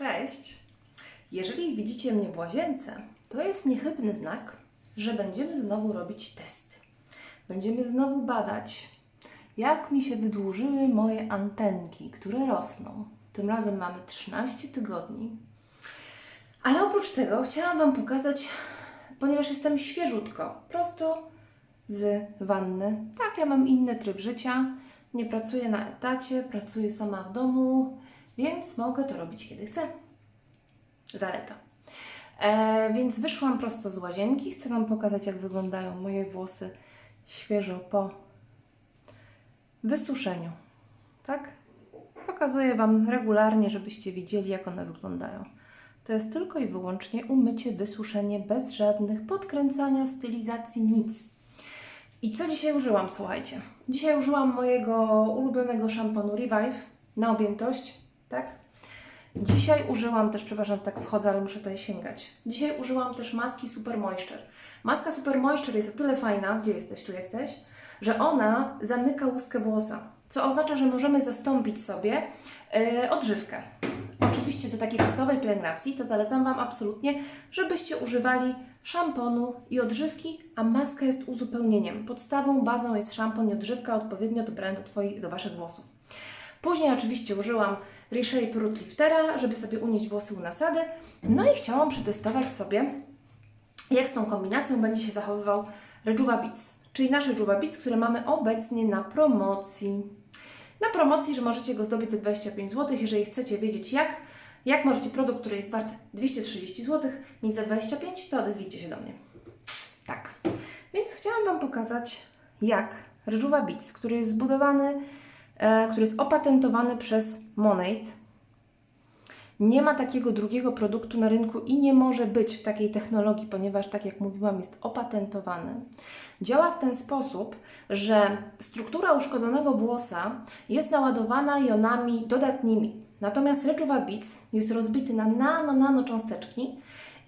Cześć! Jeżeli widzicie mnie w łazience, to jest niechybny znak, że będziemy znowu robić testy. Będziemy znowu badać, jak mi się wydłużyły moje antenki, które rosną. Tym razem mamy 13 tygodni. Ale oprócz tego chciałam Wam pokazać, ponieważ jestem świeżutko, prosto z wanny. Tak, ja mam inny tryb życia. Nie pracuję na etacie, pracuję sama w domu, więc mogę to robić kiedy chcę. Zaleta. E, więc wyszłam prosto z łazienki. Chcę Wam pokazać, jak wyglądają moje włosy świeżo po wysuszeniu. Tak? Pokazuję Wam regularnie, żebyście widzieli, jak one wyglądają. To jest tylko i wyłącznie umycie, wysuszenie, bez żadnych podkręcania, stylizacji, nic. I co dzisiaj użyłam, słuchajcie? Dzisiaj użyłam mojego ulubionego szamponu Revive na objętość, tak? Dzisiaj użyłam też, przepraszam, tak wchodzę, ale muszę tutaj sięgać. Dzisiaj użyłam też maski Super Moisture. Maska Super Moisture jest o tyle fajna, gdzie jesteś, tu jesteś, że ona zamyka łuskę włosa, co oznacza, że możemy zastąpić sobie yy, odżywkę. Oczywiście do takiej pasowej pielęgnacji to zalecam Wam absolutnie, żebyście używali szamponu i odżywki, a maska jest uzupełnieniem. Podstawą, bazą jest szampon i odżywka odpowiednio dobrane do, do Waszych włosów. Później oczywiście użyłam Reshape Root Liftera, żeby sobie unieść włosy u nasady. No i chciałam przetestować sobie, jak z tą kombinacją będzie się zachowywał Rejuva Beats, czyli nasz Rejuva Beats, który mamy obecnie na promocji. Na promocji, że możecie go zdobyć za 25 zł. Jeżeli chcecie wiedzieć jak, jak możecie produkt, który jest wart 230 zł, mieć za 25, to odezwijcie się do mnie. Tak. Więc chciałam Wam pokazać, jak Rejuva Beats, który jest zbudowany, który jest opatentowany przez Monate, nie ma takiego drugiego produktu na rynku i nie może być w takiej technologii, ponieważ, tak jak mówiłam, jest opatentowany. Działa w ten sposób, że struktura uszkodzonego włosa jest naładowana jonami dodatnimi. Natomiast Rejuva Beats jest rozbity na nano-nano cząsteczki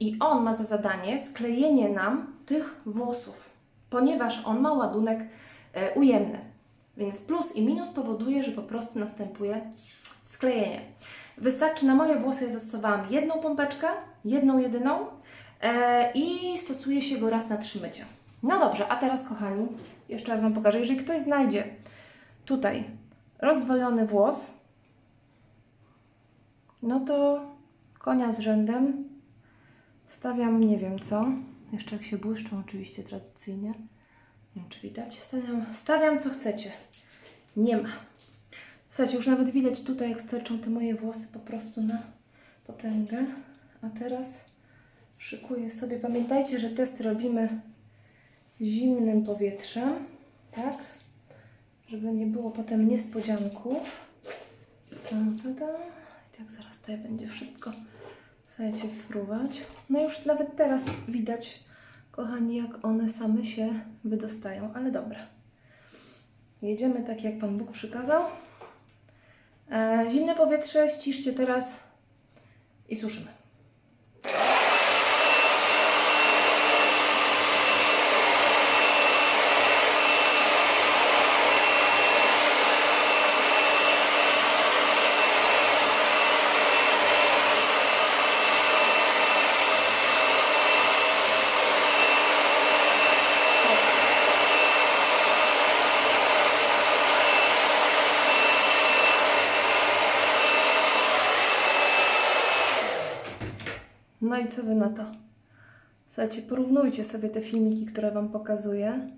i on ma za zadanie sklejenie nam tych włosów, ponieważ on ma ładunek e, ujemny. Więc plus i minus powoduje, że po prostu następuje sklejenie. Wystarczy, na moje włosy ja zastosowałam jedną pompeczkę, jedną jedyną e, i stosuje się go raz na trzy mycia. No dobrze, a teraz kochani, jeszcze raz Wam pokażę. Jeżeli ktoś znajdzie tutaj rozdwojony włos, no to konia z rzędem stawiam nie wiem co. Jeszcze jak się błyszczą oczywiście tradycyjnie. Wiem czy widać. Stawiam, stawiam co chcecie. Nie ma. Słuchajcie, już nawet widać tutaj, jak sterczą te moje włosy po prostu na potęgę. A teraz szykuję sobie. Pamiętajcie, że test robimy zimnym powietrzem, tak? Żeby nie było potem niespodzianków. I tak zaraz tutaj będzie wszystko, słuchajcie, fruwać. No już nawet teraz widać, kochani, jak one same się wydostają, ale dobra. Jedziemy tak, jak Pan Bóg przykazał. E, zimne powietrze ściszcie teraz i suszymy. No i co Wy na to? Słuchajcie, porównujcie sobie te filmiki, które Wam pokazuję.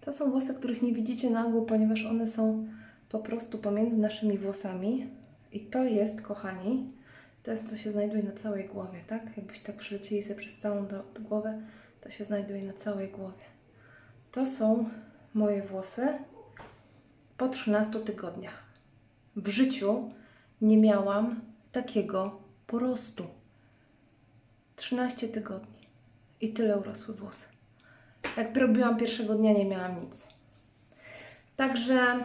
To są włosy, których nie widzicie na ogół, ponieważ one są po prostu pomiędzy naszymi włosami. I to jest, kochani, to jest, co się znajduje na całej głowie, tak? Jakbyście tak przylecieli sobie przez całą do, do głowę, to się znajduje na całej głowie. To są moje włosy po 13 tygodniach. W życiu nie miałam takiego porostu. 13 tygodni i tyle urosły włosy. Jak robiłam pierwszego dnia, nie miałam nic. Także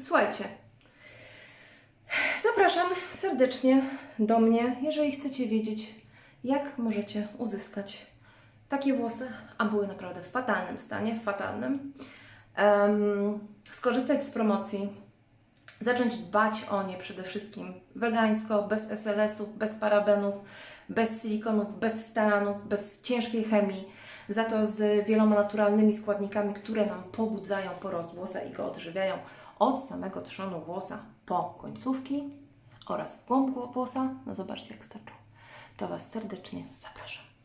słuchajcie, zapraszam serdecznie do mnie, jeżeli chcecie wiedzieć, jak możecie uzyskać takie włosy, a były naprawdę w fatalnym stanie, w fatalnym. Em, skorzystać z promocji zacząć dbać o nie przede wszystkim wegańsko, bez SLS-ów, bez parabenów, bez silikonów, bez ftalanów, bez ciężkiej chemii, za to z wieloma naturalnymi składnikami, które nam pobudzają porost włosa i go odżywiają od samego trzonu włosa po końcówki oraz w głąb włosa. No zobaczcie jak starczą. To Was serdecznie zapraszam.